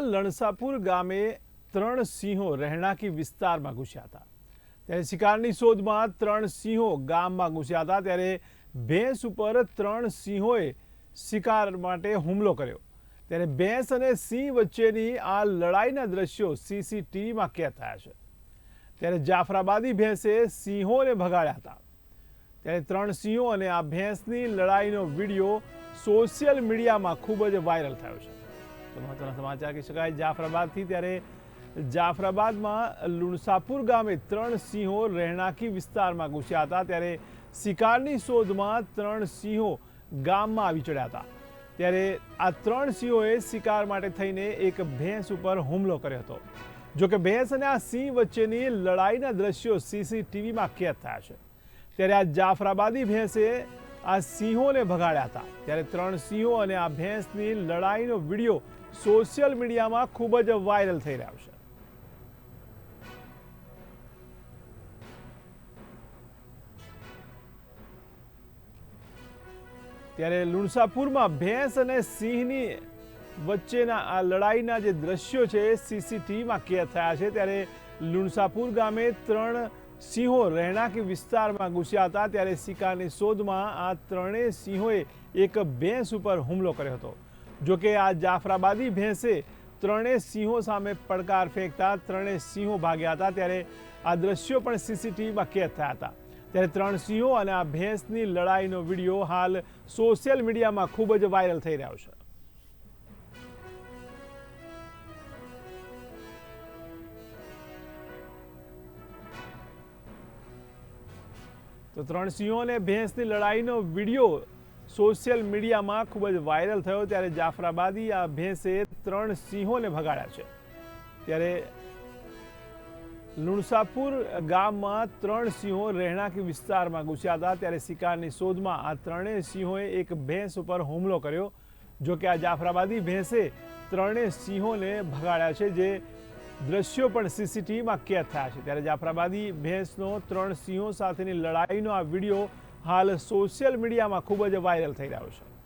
લણસાપુર ગામે ત્રણ સિંહો રહેણાંકી વિસ્તારમાં ઘૂસ્યા હતા. ત્યારે શિકારની શોધમાં ત્રણ સિંહો ગામમાં ઘૂસ્યા હતા. ત્યારે ભેંસ ઉપર ત્રણ સિંહોએ શિકાર માટે હુમલો કર્યો. ત્યારે ભેંસ અને સિંહ વચ્ચેની આ લડાઈના દ્રશ્યો સીસીટીવીમાં કેદ થયા છે. ત્યારે જાફરાબાદી ભેંસે સિંહોને ભગાડ્યા હતા. ત્યારે ત્રણ સિંહો અને આ ભેંસની લડાઈનો વીડિયો સોશિયલ મીડિયામાં ખૂબ જ વાયરલ થયો છે. તો મહત્વના સમાચાર કહી શકાય. જાફરાબાદથી ત્યારે જાફરાબાદમાં લુણસાપુર ગામે ત્રણ સિંહો રહેણાંકી વિસ્તારમાં ઘૂસ્યા હતા. ત્યારે શિકારની શોધમાં ત્રણ સિંહો ગામમાં આવી ચડ્યા હતા. ત્યારે આ ત્રણ સિંહોએ શિકાર માટે થઈને એક ભેંસ ઉપર હુમલો કર્યો હતો. જો કે ભેંસ અને આ સિંહ વચ્ચેની લડાઈના દ્રશ્યો સીસીટીવીમાં કેદ થયા છે. ત્યારે આ જાફરાબાદી ભેંસે આ સિંહોને ભગાડ્યા હતા. ત્યારે ત્રણ સિંહો અને આ ભેંસની લડાઈનો વીડિયો સોશિયલ મીડિયામાં ખૂબ જ વાયરલ થઈ રહ્યો છે. ત્યારે લુણસાપુરમાં ભેંસ અને સિંહની વચ્ચેના આ લડાઈના જે દ્રશ્યો છે, સીસીટીવીમાં કેદ થયા છે. ત્યારે લુણસાપુર ગામે ત્રણ સિંહો રહેણાંક વિસ્તારમાં ઘૂસ્યા હતા. ત્યારે શિકારની શોધમાં આ ત્રણેય સિંહોએ એક ભેંસ ઉપર હુમલો કર્યો હતો. જો કે આ જાફરાબાદી ભેંસે ત્રણેય સિંહો સામે પડકાર ફેંકતા ત્રણેય સિંહો ભાગ્યા હતા ત્યારે આ દ્રશ્યો પણ સીસીટીવીમાં કેદ થયા હતા. ત્યારે ત્રણ સિંહો અને આ ભેંસની લડાઈનો વીડિયો હાલ સોશિયલ મીડિયામાં ખૂબ જ વાયરલ થઈ રહ્યો છે. તો ત્રણ સિંહો અને ભેંસની લડાઈનો વીડિયો સોશિયલ મીડિયામાં ખૂબ જ વાયરલ થયો ત્યારે જાફરાબાદી આ ભેંસે ત્રણ સિંહોને ભગાડ્યા છે. ત્યારે લુણસાપુર ગામમાં ત્રણ સિંહો રહેણાંકી વિસ્તારમાં ઘૂસ્યા હતા. ત્યારે શિકારની શોધમાં આ ત્રણેય સિંહોએ એક ભેંસ ઉપર હુમલો કર્યો, જો કે આ જાફરાબાદી ભેંસે ત્રણેય સિંહોને ભગાડ્યા છે, જે દ્રશ્યો પણ સીસીટીવીમાં કેદ થયા છે. ત્યારે જાફરાબાદી ભેંસનો ત્રણ સિંહો સાથેની લડાઈનો આ વીડિયો હાલ સોશિયલ મીડિયામાં ખૂબ જ વાયરલ થઈ રહ્યો છે.